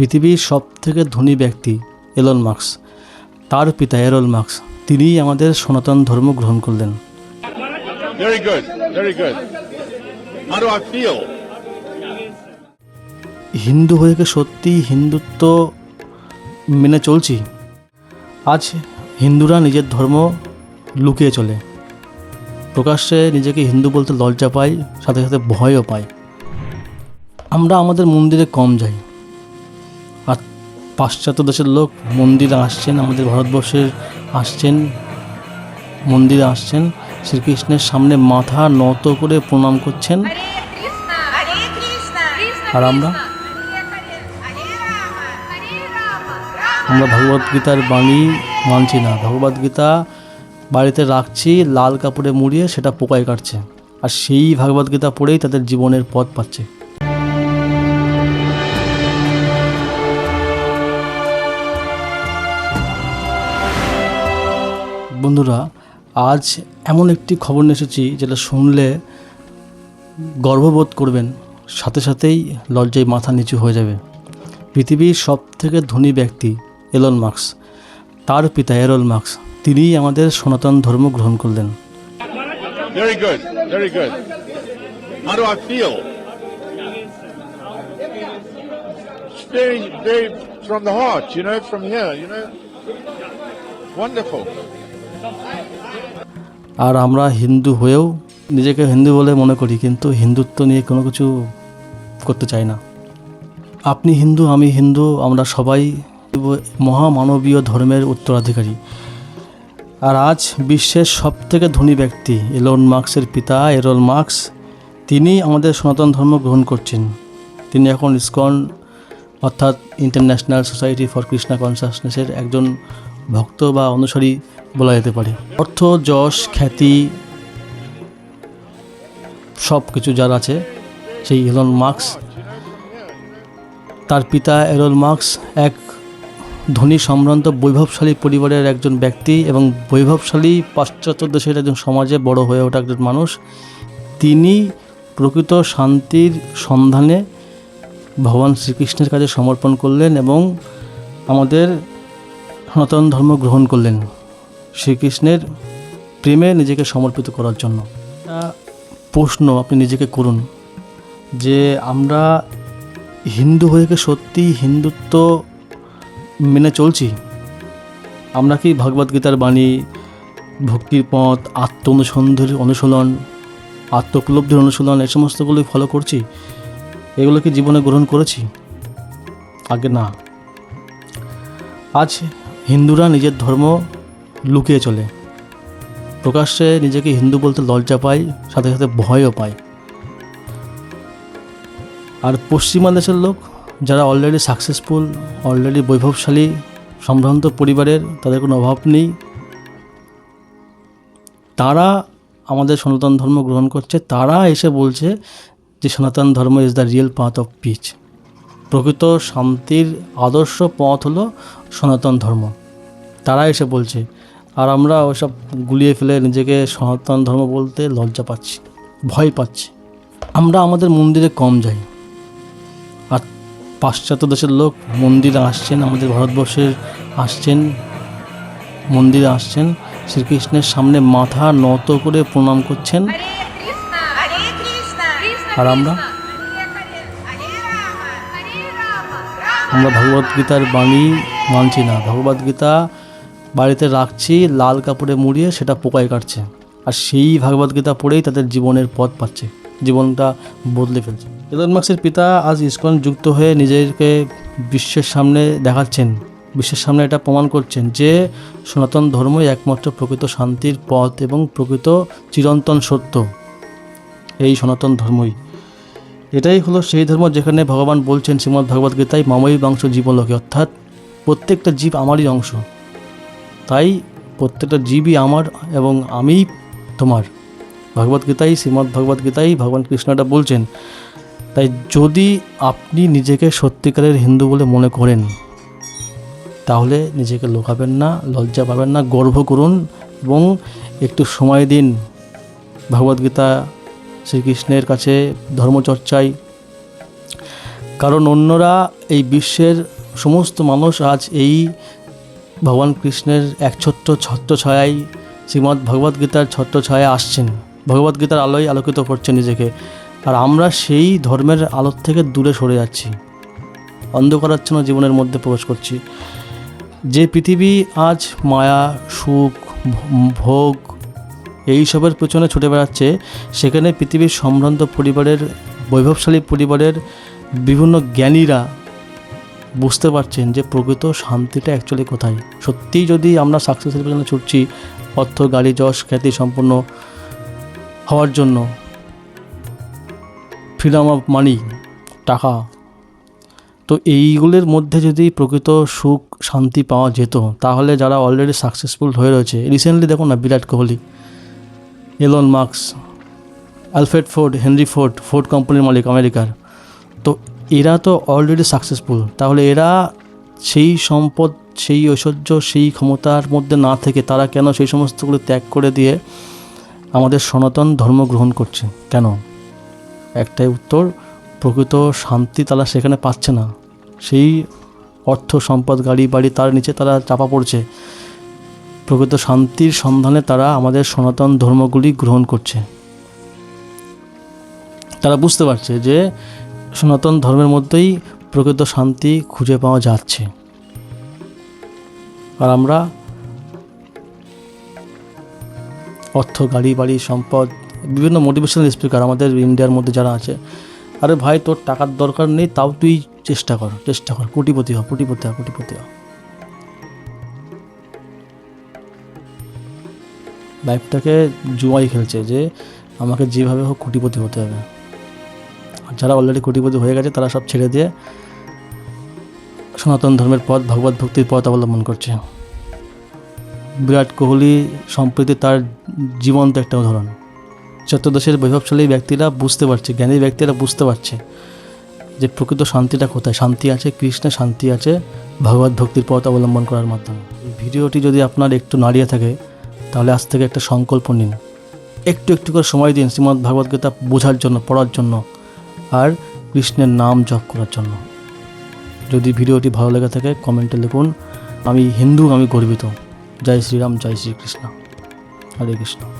পৃথিবীর সব থেকে ধনী ব্যক্তি এলন মার্কস তার পিতা এরল মার্কস তিনিই আমাদের সনাতন ধর্ম গ্রহণ করলেন? হিন্দু হয়ে সত্যি হিন্দুত্ব মেনে চলছি? আজ হিন্দুরা নিজের ধর্ম লুকিয়ে চলে। প্রকাশ্যে নিজেকে হিন্দু বলতে লজ্জা পায় সাথে সাথে ভয়ও পায়। আমরা আমাদের মন্দিরে কম যাই। পাশ্চাত্য দেশের লোক মন্দিরে আসছেন আমাদের ভারতবর্ষের আসছেন মন্দিরে আসছেন। শ্রীকৃষ্ণের সামনে মাথা নত করে প্রণাম করছেন. আর আমরা? আমরা ভগবত গীতার বাণী মানছি না। ভগবত গীতা বাড়িতে রাখছি লাল কাপড়ে মুড়িয়ে সেটা পোকায় কাটছে। আর সেই ভগবত গীতা পড়েই তাদের জীবনের পথ পাচ্ছে। বন্ধুরা আজ এমন একটি খবর নিয়ে এসেছি যেটা শুনলে গর্ববোধ করবেন সাথে সাথেই লজ্জায় মাথা নিচু হয়ে যাবে পৃথিবীর সব থেকে ধনী ব্যক্তি এলন মার্কস তার পিতা এরল মার্কস তিনিই আমাদের সনাতন ধর্ম গ্রহণ করলেন? Very, very from the heart, you know, from here, you know. Wonderful. আর আমরা হিন্দু হয়েও নিজেকে হিন্দু বলে মনে করি, কিন্তু হিন্দুত্ব নিয়ে কোনো কিছু করতে চাই না। আপনি হিন্দু, আমি হিন্দু, আমরা সবাই মহামানবীয় ধর্মের উত্তরাধিকারী। আর আজ বিশ্বের সব থেকে ধনী ব্যক্তি এলন মার্কসের পিতা এরল মার্কস তিনি আমাদের সনাতন ধর্ম গ্রহণ করছেন। তিনি এখন ইসকন, অর্থাৎ ইন্টারন্যাশনাল সোসাইটি ফর কৃষ্ণা কনসাসনেসের একজন ভক্ত বা অনুসারী বলা যেতে পারে। অর্থ, যশ, খ্যাতি সব কিছু যার আছে, সেই এলন মার্কস তার পিতা এরল মার্কস এক ধনী সম্ভ্রান্ত বৈভবশালী পরিবারের একজন ব্যক্তি এবং বৈভবশালী পাশ্চাত্য দেশের একজন সমাজে বড় হয়ে ওঠা একজন মানুষ। তিনি প্রকৃত শান্তির সন্ধানে ভগবান শ্রীকৃষ্ণের কাছে সমর্পণ করলেন এবং আমাদের সনাতন ধর্ম গ্রহণ করলেন শ্রীকৃষ্ণের প্রেমে নিজেকে সমর্পিত করার জন্য। প্রশ্ন আপনি নিজেকে করুন যে আমরা হিন্দু হয়ে সত্যি হিন্দুত্ব মেনে চলছি? আমরা কি ভগবদ্গীতার বাণী, ভক্তির পথ আত্ম অনুসন্ধির অনুশীলন আত্মোপলব্ধির অনুশীলন, এই সমস্তগুলোই ফলো করছি? এগুলো কি জীবনে গ্রহণ করেছি? আগে না। আজ হিন্দুরা নিজের ধর্ম লুকিয়ে চলে। প্রকাশ্যে নিজেকে হিন্দু বলতে লজ্জা পায়, সাথে সাথে ভয়ও পায়। আর পশ্চিমা দেশের লোক, যারা অলরেডি সাকসেসফুল অলরেডি বৈভবশালী, সম্ভ্রান্ত পরিবারের, তাদের কোনো অভাব নেই। তারা আমাদের সনাতন ধর্ম গ্রহণ করছে, তারা এসে বলছে যে সনাতন ধর্ম is the real path of peace প্রকৃত শান্তির আদর্শ পথ হলো সনাতন ধর্ম তারা এসে বলছে আর আমরা ওসব গুলিয়ে ফেলে নিজেকে সনাতন ধর্ম বলতে লজ্জা পাচ্ছি ভয় পাচ্ছি আমরা আমাদের মন্দিরে কম যাই আর পাশ্চাত্য দেশের লোক মন্দিরে আসছেন আমাদের ভারতবর্ষের আসছেন মন্দিরে আসছেন শ্রীকৃষ্ণের সামনে মাথা নত করে প্রণাম করছেন. আর আমরা? আমরা ভগবত গীতার বাণী মানছি না। ভগবত গীতা বাড়িতে রাখছি, লাল কাপড়ে মুড়িয়ে সেটা পোকায় কাটছে। আর সেই ভগবত গীতা পড়েই তাদের জীবনের পথ পাচ্ছে, জীবনটা বদলে ফেলছে। এলন মার্কসের পিতা আজ ইসকন যুক্ত হয়ে নিজেকে বিশ্বের সামনে দেখাচ্ছেন। বিশ্বের সামনে এটা প্রমাণ করছেন যে সনাতন ধর্মই একমাত্র প্রকৃত শান্তির পথ এবং প্রকৃত চিরন্তন সত্য। এই সনাতন ধর্মই। এটাই হলো সেই ধর্ম যেখানে ভগবান বলছেন শ্রীমদ্ ভগবদ গীতায় মাময়ী বাংশ জীবলোকে অর্থাৎ প্রত্যেকটা জীব আমারই অংশ। তাই প্রত্যেকটা জীবই আমার এবং আমিই তোমার। ভগবদ গীতাই, শ্রীমদ্ ভগবদ গীতাই, ভগবান কৃষ্ণটা বলছেন, তাই যদি আপনি নিজেকে সত্যিকারের হিন্দু বলে মনে করেন, তাহলে নিজেকে লোকাবেন না, লজ্জা পাবেন না, গর্ব করুন এবং একটু সময় দিন। ভগবদ্গীতা শ্রীকৃষ্ণের কাছে ধর্মচর্চায়। কারণ অন্যরা এই বিশ্বের সমস্ত মানুষ আজ এই ভগবান কৃষ্ণের এক ছোট্ট ছত্র ছায়ায়, শ্রীমদ্ ভগবদ্গীতার ছত্র ছায়ায় আসছেন। ভগবদ্গীতার আলোয় আলোকিত করছেন নিজেকে। আর আমরা সেই ধর্মের আলোর থেকে দূরে সরে যাচ্ছি। অন্ধকারাচ্ছন্ন জীবনের মধ্যে প্রবেশ করছি। যে পৃথিবী আজ মায়া, সুখ ভ- ভোগ এইসবের পেছনে ছুটে বেড়াচ্ছে। সেখানে পৃথিবীর সম্ভ্রান্ত পরিবারের, বৈভবশালী পরিবারের বিভিন্ন জ্ঞানীরা বুঝতে পারছেন যে প্রকৃত শান্তিটা অ্যাকচুয়ালি কোথায়। সত্যিই যদি আমরা সাকসেসের পেছনে ছুটছি, অর্থ, গাড়ি, যশ, খ্যাতি সম্পন্ন হওয়ার জন্য ফ্রিডম অফ মানি টাকা, তো এইগুলির মধ্যে যদি প্রকৃত সুখ, শান্তি পাওয়া যেত, তাহলে যারা অলরেডি সাকসেসফুল হয়ে রয়েছে রিসেন্টলি দেখুন না, Virat Kohli Elon Musk Alfred Ford Henry Ford Ford কোম্পানির মালিক আমেরিকার। তো এরা তো অলরেডি সাকসেসফুল তাহলে এরা সেই সম্পদ, সেই ঐশ্বর্য, সেই ক্ষমতার মধ্যে না থেকে তারা কেন সেই সমস্তগুলো ত্যাগ করে দিয়ে আমাদের সনাতন ধর্ম গ্রহণ করছে? কেন? একটাই উত্তর, প্রকৃত শান্তি তারা সেখানে পাচ্ছে না। সেই অর্থ, সম্পদ, গাড়ি, বাড়ি তার নিচে তারা চাপা পড়ছে। প্রকৃত শান্তির সন্ধানে তারা আমাদের সনাতন ধর্মগুলি গ্রহণ করছে। তারা বুঝতে পারছে যে সনাতন ধর্মের মধ্যেই প্রকৃত শান্তি খুঁজে পাওয়া যাচ্ছে। আর আমরা অর্থ, গাড়ি, বাড়ি, সম্পদ, বিভিন্ন মোটিভেশনাল স্পিকার আমাদের ইন্ডিয়ার মধ্যে যারা আছে, আরে ভাই তোর টাকার দরকার নেই, তাও তুই চেষ্টা কর চেষ্টা কর। কোটিপতি হ কোটিপতি হ কোটিপতি হ। লাইফটাকে জুয়াই খেলছে যে আমাকে যেভাবে হোক কোটিপতি হতে হবে। আর যারা অলরেডি কোটিপতি হয়ে গেছে, তারা সব ছেড়ে দিয়ে সনাতন ধর্মের পথ, ভগবত ভক্তির পথ অবলম্বন করছে। বিরাট কোহলি সম্প্রতি তার জীবন্ত একটা উদাহরণ। চতুর্দশের বৈভবশালী ব্যক্তিরা বুঝতে পারছে, জ্ঞানী ব্যক্তিরা বুঝতে পারছে যে প্রকৃত শান্তিটা কোথায়। শান্তি আছে, কৃষ্ণে শান্তি আছে, ভগবত ভক্তির পথ অবলম্বন করার মাধ্যমে। ভিডিওটি যদি আপনার একটু নাড়িয়ে থাকে তাহলে আজ থেকে একটা সংকল্প নিন। একটু একটু করে সময় দিন শ্রীমদ্ ভগবদ্গীতা বোঝার জন্য, পড়ার জন্য, আর কৃষ্ণের নাম জপ করার জন্য। যদি ভিডিওটি ভালো লেগে থাকে, কমেন্টে লিখুন, আমি হিন্দু, আমি গর্বিত। জয় শ্রীরাম, জয় শ্রীকৃষ্ণ। হরে কৃষ্ণ।